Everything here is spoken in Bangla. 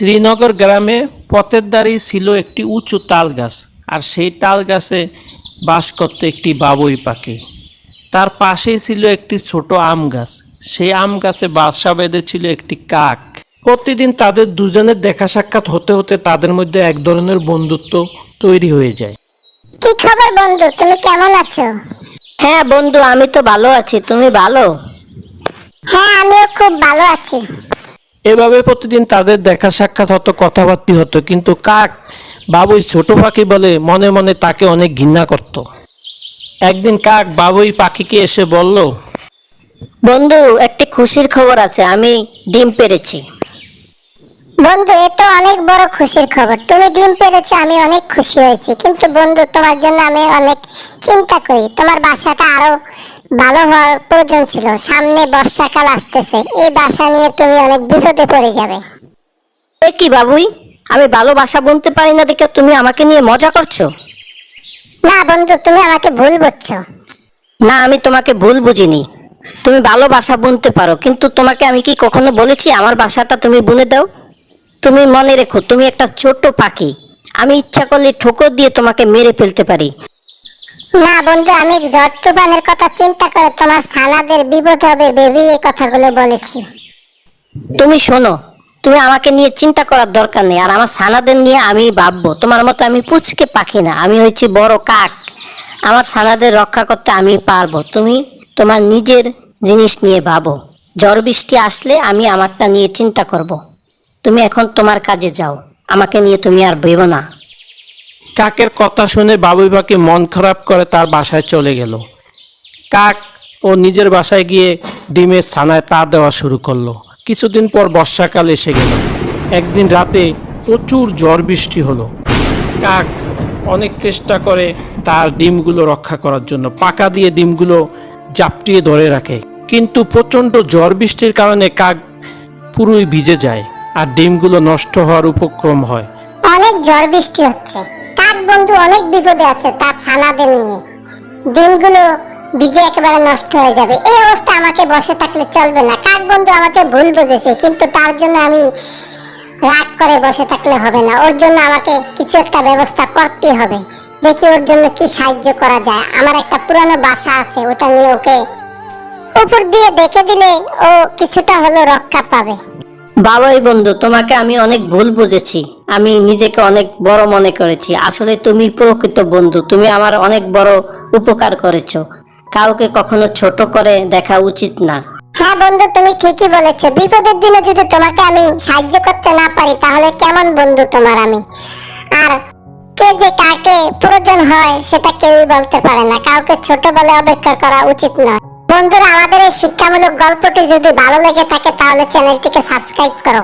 শ্রীনগর গ্রামে পথের ধারেই ছিল একটি উঁচু তাল গাছ আর সেই তাল গাছে বাস করত একটি বাবুই পাখি। তার পাশেই ছিল একটি ছোট আম গাছ। সেই আম গাছে বাসা বেঁধেছিল একটি কাক। প্রতিদিন তাদের দুজনের দেখা সাক্ষাৎ হতে হতে তাদের মধ্যে এক ধরনের বন্ধুত্ব তৈরি হয়ে যায়। কি খবর বন্ধু? তুমি কেমন আছো? হ্যাঁ বন্ধু আমি তো ভালো আছি। তুমি ভালো? হ্যাঁ আমিও খুব ভালো আছি। এভাবে প্রতিদিন তাদের দেখা সাক্ষাৎ হতো কথাবার্তি হতো। কিন্তু কাক বাবুই ছোট পাখি বলে মনে মনে তাকে অনেক ঘৃণা করত। একদিন কাক বাবুই পাখিকে এসে বলল বন্ধু একটি খুশির খবর আছে আমি ডিম পেরেছি। বন্ধু এ তো অনেক বড় খুশির খবর। তুমি ডিম পেরেছ আমি অনেক খুশি হয়েছি। কিন্তু বন্ধু তোমার জন্য আমি অনেক চিন্তা করি। তোমার বাসাটা আরও ভালো হওয়ার প্রয়োজন ছিল। সামনে বর্ষাকাল আসতেছে। এই বাসা নিয়ে তুমি অনেক বিপদে পড়ে যাবে। এ কি বাবুই? আমি ভালোবাসা বলতে পারি না দেখে তুমি আমাকে নিয়ে মজা করছ? না বন্ধু তুমি আমাকে ভুল বুঝছ। না আমি তোমাকে ভুল বুঝিনি। তুমি ভালোবাসা বুনতে পারো কিন্তু তোমাকে আমি কি কখনো বলেছি আমার বাসাটা তুমি বুনে দাও? তুমি মনে রেখো তুমি একটা ছোট্ট পাখি। আমি ইচ্ছা করলে ঠোকর দিয়ে তোমাকে মেরে ফেলতে পারি। না বন্ধু, আমি ঝড় তুফানের কথা চিন্তা করে তোমার সানাদের বিপদ হবে ভেবে এই কথাগুলো বলেছি। তুমি শোনো, তুমি আমাকে নিয়ে চিন্তা করার দরকার নেই, আর আমার সানাদের নিয়ে আমি ভাববো। তোমার মতো আমি পুচকে পাখি না, আমি হচ্ছি বড় কাক। আমার সানাদের রক্ষা করতে আমি পারব, তুমি তোমার নিজের জিনিস নিয়ে ভাবো। ঝড় বৃষ্টি আসলে আমি আমারটা নিয়ে চিন্তা করব। তুমি এখন তোমার কাজে যাও, আমাকে নিয়ে তুমি আর ভেবো না। কাকের কথা শুনে বাবুই পাখি মন খারাপ করে তার বাসায় চলে গেল। কাক ও নিজের বাসায় গিয়ে ডিমের ছানায় তা দেওয়া শুরু করল। কিছুদিন পর বর্ষাকাল এসে গেল। একদিন রাতে প্রচুর ঝড় বৃষ্টি হলো। কাক অনেক চেষ্টা করে তার ডিমগুলো রক্ষা করার জন্য। পাকা দিয়ে ডিমগুলো জাপটিয়ে ধরে রাখে। কিন্তু প্রচণ্ড ঝড় বৃষ্টির কারণে কাক পুরোই ভিজে যায় আর ডিমগুলো নষ্ট হওয়ার উপক্রম হয়। অনেক ঝড় বৃষ্টি হচ্ছে। কাক বন্ধু অনেক বিপদে আছে, তার ছানাদের নিয়ে। ডিমগুলো ভিজে একেবারে নষ্ট হয়ে যাবে। এই অবস্থা আমাকে বসে থাকলে চলবে না। কাক বন্ধু আমাকে ভুল বুঝেছে, কিন্তু তার জন্য আমি রাগ করে বসে থাকলে হবে না। ওর জন্য আমাকে কিছু একটা ব্যবস্থা করতে হবে। দেখি ওর জন্য কি সাহায্য করা যায়। আমার একটা পুরানো বাসা আছে, ওটা নিয়ে ওকে উপর দিয়ে দেখে দিলে ও কিছুটা হলো রক্ষা পাবে। বাবাই বন্ধু, তোমাকে আমি অনেক ভুল বুঝেছি। আমি নিজেকে অনেক বড় মনে করেছি। আসলে তুমি প্রকৃত বন্ধু। তুমি আমার অনেক বড় উপকার করেছ। কাউকে কখনো ছোট করে দেখা উচিত না। হ্যাঁ বন্ধু, তুমি ঠিকই বলেছ। বিপদের দিনে যদি তোমাকে আমি সাহায্য করতে না পারি, তাহলে কেমন বন্ধু তোমার আমি? আর কে যে কাকে প্রয়োজন হয়, সেটা কেউই বলতে পারে না। কাউকে ছোট বলে অপেক্ষা করা উচিত নয়। বন্ধুরা, আমাদের এই শিক্ষামূলক গল্পটি যদি ভালো লেগে থাকে, তাহলে চ্যানেলটিকে সাবস্ক্রাইব করো।